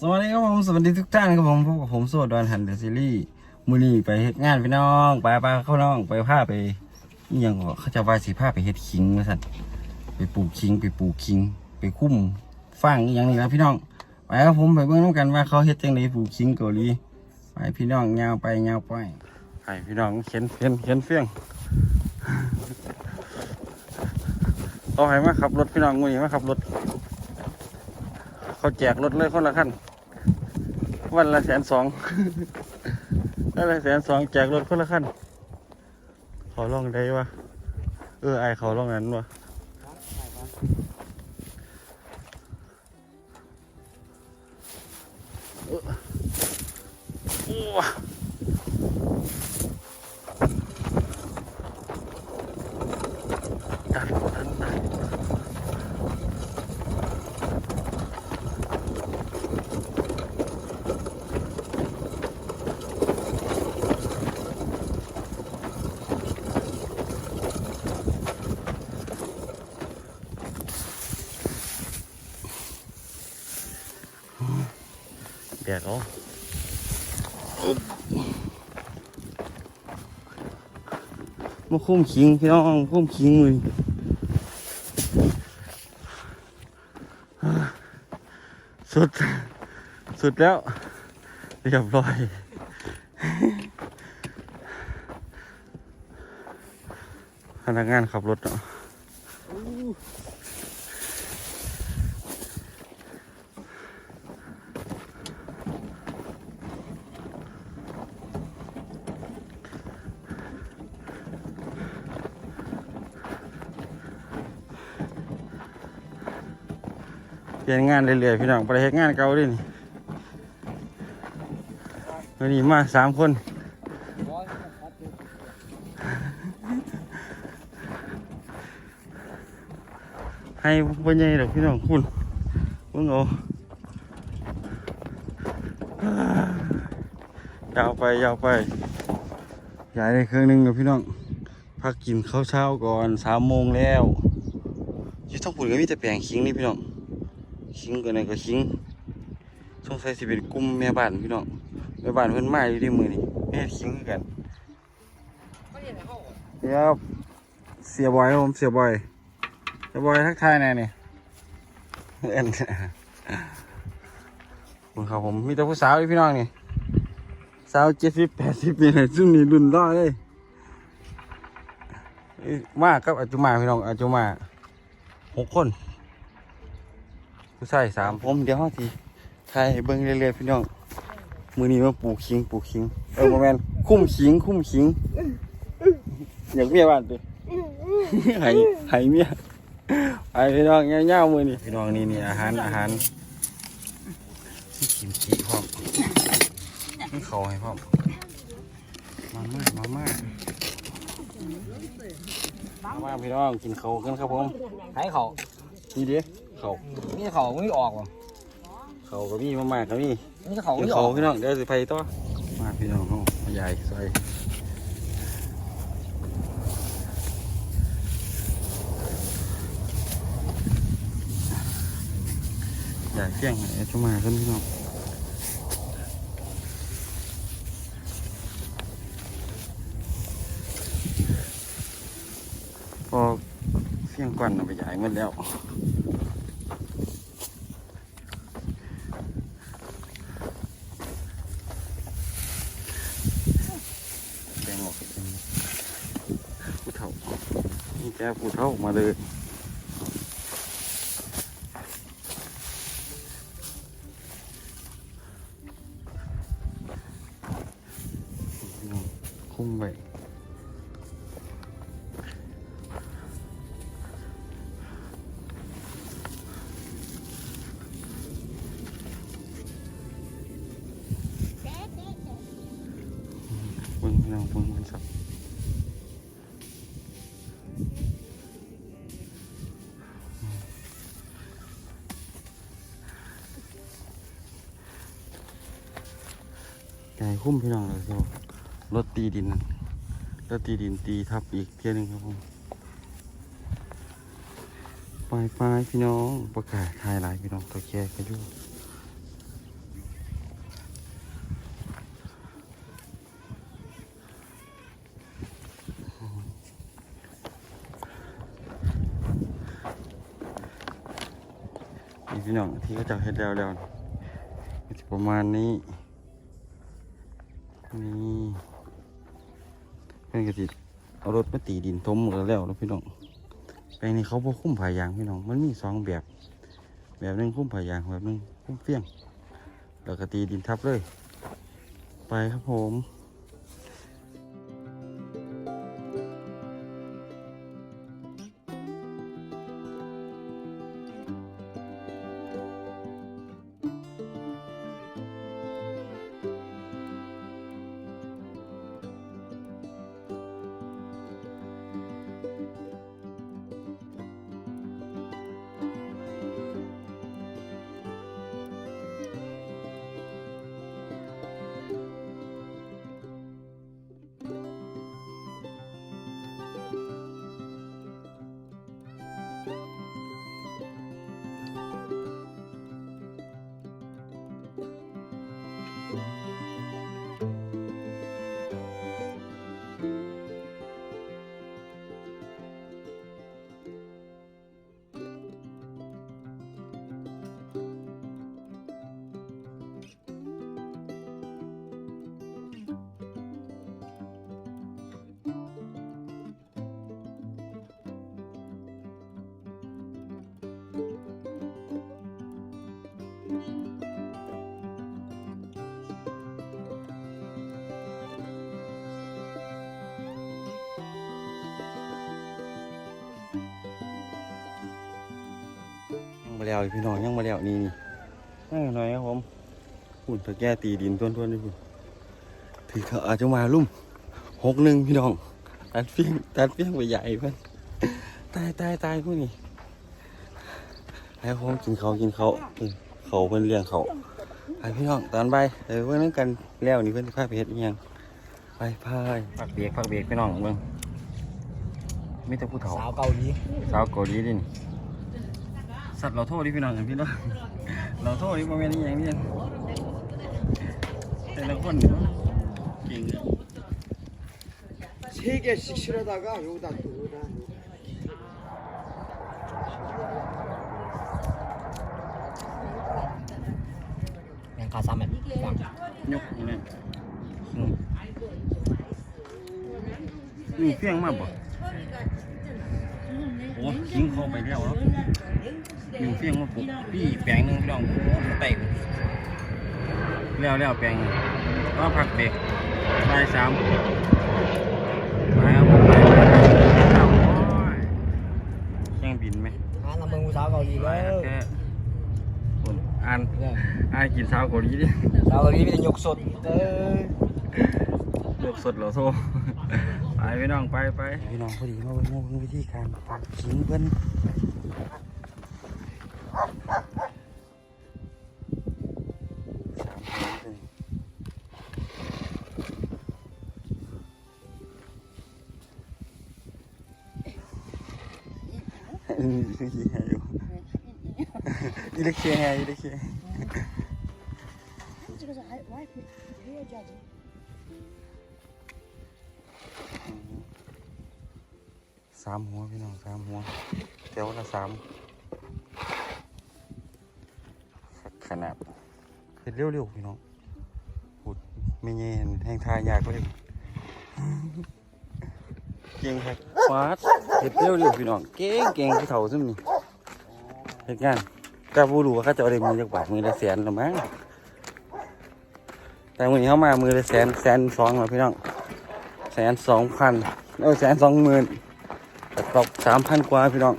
สวัสดีครับผมสวัสดีทุกท่านครับผมพบกับผมโซดอนฮันเดอร์ซีรีส์มือนี้ไปเฮ็ดงานพี่น้องไปไปเข้าน้องไปผ้าไปอหยังเขาจะว่าสีผ้าไปเฮ็ดขิงมาสั่นไปปลูกขิง ไปปลูกขิง ไปคุ้มฟางอย่างนี้นะพี่น้องไปครับผมไปเบิ่งน้ำกันว่าเขาเฮ็ดจังไดปลูกขิงเกาหลีไปพี่น้องยาวไปยาวไปไปพี่น้องเข็นเข็นเข็นเฟี้ยงต่อให้มาขับรถพี่น้องมือนี้มาขับรถเขาแจกรถเลยคนละคัน วันละแสนสองวันละแสนสองแจกรถคนละคันขอลองได้วะเออไอายเขาลองนั้นวะเออโอ้ดันดันดัน แดดเอามาคุ้มขิงพี่น้องคุ้มขิงมือสุด สุดแล้ว เรียบร้อยพนักงานขับรถเนาะ ลี่ยนงานเรื่อยๆพี่น้องไปเฮ็ดงานเก่าดินี่วันนี้มาสามคนให้บ่ใหญ่ดอกพี่น้องคุณเบิ่งเอายาวไปยาวไปยายได้เครื่องหนึงกับพี่น้องพักกินข้าวเช้าก่อนสามโมงแล้วยี่ต้องปุ่นก็มีแต่แปลงคิงนี่พี่น้อง คิงกันไหนก็คิงสงสัยสิเป็นกลุ่มแม่บ้านพี่น้องแม่บ้านเพิ่นมาอยู่ที่มือนี่แม่คิงคือกันเดี๋ยวเสียบอยครับผมเสียบอยเสียบอยทักทายแน่นี่เอ็นคุณครับผมมีแต่ผู้สาวพี่น้องนี่สาวเจ็ดสิบแปดสิบปีเลยซึ่งนี่รุ่นร้อยเลยเอ้ยมากับอาจุมาพี่น้องอาจุมาหกคน ผู้ชายสามผมเดี๋ยวห้าทีทายให้เบิ่งเรื่อยๆพี่น้อง มือนี้มาปลูกขิงปลูกขิง เออโมแมนคุ้มขิงคุ้มขิง อยากเมียบ้านดิให้ให้เมียไปพี่น้องเงี้ยวๆมือนี่พี่น้องนี่นี่อาหารอาหารนี่กินขี้พร้อมนี่เขาให้พร้อมมาม่ามาม่ามาม่าพี่น้องกินเขากันครับผมให้เขานี่ดิ เขานี่เขาไม่ออกว่ะเขาก็มีมาม่าก็มีนี่เขาเดี๋ไม่ยวอเขาอกพี่น้องเดี๋ยวสิไปต่อมาพี่น้องเขามาใหญ่ใส่ใหญ่เพียงไอ้ชุมาขึ้นพี่น้องพอเสียงกวนเอาไปใหญ่หมดแล้ว แกงออกเป็นผู้เฒ่านี่แก ผู้เฒ่ามาเลยคุ้มไปเบิ่งพี่น้องเบิ่งมันสับ พุ่มพี่น้องเลยครับรถตีดินรถตีดินตีทับอีกเที่ยนึงครับผมปลายปลายพี่น้องประกาศทายหลายพี่น้องตัวแค่กันอยู่พี่น้องที่เขาจะเห็ดแล้วแล้วประมาณนี้ นี่เพื่อนกะตีเอารถมาตีดินทมหมดแล้วแล้วพี่น้องแปลงนี้เขาพวกคุ้มผายางพี่น้อง มันมีสองแบบ แบบหนึงคุ้มผายางแบบหนึงคุ้มเฟี้ยง แล้วก็ตีดินทับเลย ไปครับผม มาแล้วพี่น้องยังมาแล้วนี่นี่นั่งหน่อยครับผมหุ่นตะแก่ตีดินทวนๆนี่คุณถือเขาอาจจะมาลุ่มหกหนึ่งพี่น้องตัดเฟี้ยงตัดเฟี้ยงไปใหญ่เพื่อนตายตายตายพวกนี้ให้ผมกินเขาวกินเขาวเออเขาเพื่อนเลี้ยงเขาไปพี่น้องตอนไปเออเพื่อนนั่งกันแล้วนี่เพื่อนค่อยไปเฮ็ดอิหยังไปพายพักเบรกพักเบรกพี่น้องเบิ่งไม่แต่ผู้เฒ่าสาวเกาหลีสาวเกาหลีดิน สัตว์เราโทษดิพี่น้องกันพี่น้องเราโทษดิโมเมนต์นี้อย่างนี้แต่ละคนเนี่ยเก่งอะ 세 개씩 실어다가 여기다 또 여기다 그냥 가서 하면 ยกนี่เลยอืมนี่เพียงมา อยู่เฟี้ยงมาปุ๊บพี่แปลงหนึงพี่น้องโอ้เตะแล้วแล้วแปลงก็ผักเบรกลายสามมาครับผล้วยเงบินไหมหาลำเมืองผู้สาวเกาหลีไปอแค่นอ่านอ่านกินเช้าเกาหลีดิสาวเกาหลีมีแต่หยกสดเด้อลกสดเหรอโซไปพี่น้องไปไป พี่น้องพอดีมาเบิ่งมาเบิ่งวิธีการฝากขิงเพิ่น สามหางเลยอีแฮอยู่อีเล็กเชียร์อีเล็กเชียร์ สามหัวพี่น้องสามหัวแถวละสามขนาด ห็ดเร็วๆพี่น้องพูดไม่เงี้ยแทงทายากเลยเก่งครับฟาดเห็ดเร็วๆพี่น้องเก่งเก่งที่เท่าซึ่งนี่เห็ดงานกาบูรู้ว่าเขาจะเอาได้มือจากบาทมือละแสนหรือมั้งแต่มือนี้เขามามือละแสนแสนสองแล้วพี่น้องแสนสองพันเออแสนสองหมื่นแต่ตกสามพันกว่าพี่น้อง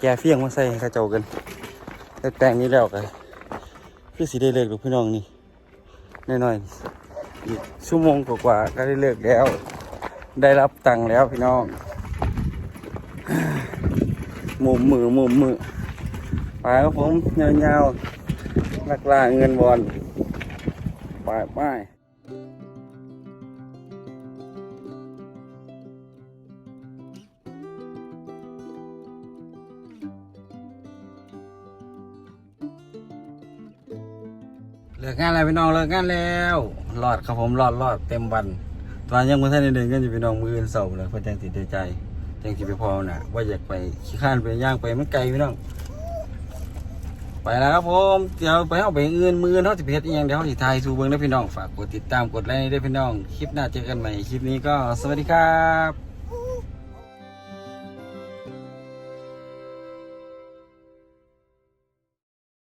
แกเฟี้ยงมาใส่ให้เข้าเจ้ากันแต่แต่งนี้แล้วกัน คือสีได้เลิกหรือพี่น้องนี่น้อยๆอีกชั่วโมงกว่าๆก็ได้เลิกแล้ว ได้รับตังค์แล้วพี่น้องหมุมมือหมุมมือไปครับผมยาวๆลักลาเงินบอลไปไป เลิกงานแล้วพี่น้องเลิกงานแล้วรอดครับผมรอดรอดเต็มวัน ตอนยังไม่ทันได้เดินกันอยู่พี่น้องมืออื่นเสาร์เลยเพื่อจังติดใจจังสิไปพอน่ะ ว่าอยากไปขี้ข้านไปย่างไปมันไกลพี่น้องไปแล้วครับผมเดี๋ยวไปเอาไปอื่นมืออนเขาสิเพชรอีหยังเดี๋ยวเขาสิทายสู่เบิ่งนะพี่น้องฝากกดติดตามกดไลค์ได้พี่น้อง คลิปหน้าเจอกันใหม่คลิปนี้ก็สวัสดีครับ